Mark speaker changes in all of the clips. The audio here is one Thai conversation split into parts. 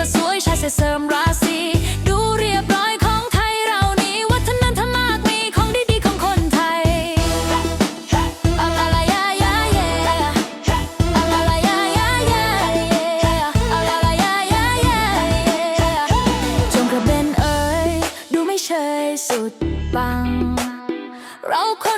Speaker 1: ก็สวยชายใส่เสริมราศีดูเรียบร้อยของไทยเรานี้ วัฒนธรรมมากมีของดีๆของคนไทยอะลายายาเยอะลายายาเยอะลายายาเยจงกระเบนเอ๋ยดูไม่เชยสุดปัง เราคน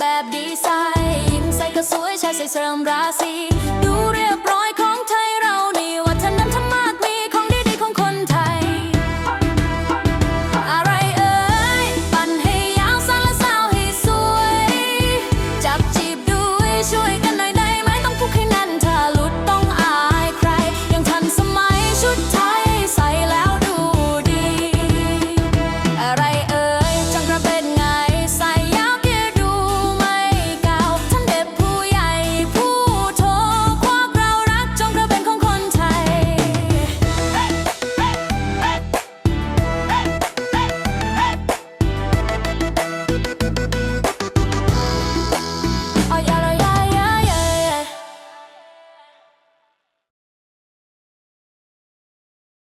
Speaker 1: แบบดีไซน์ยิ่งใส่ก็สวยชายใส่เสริมราศี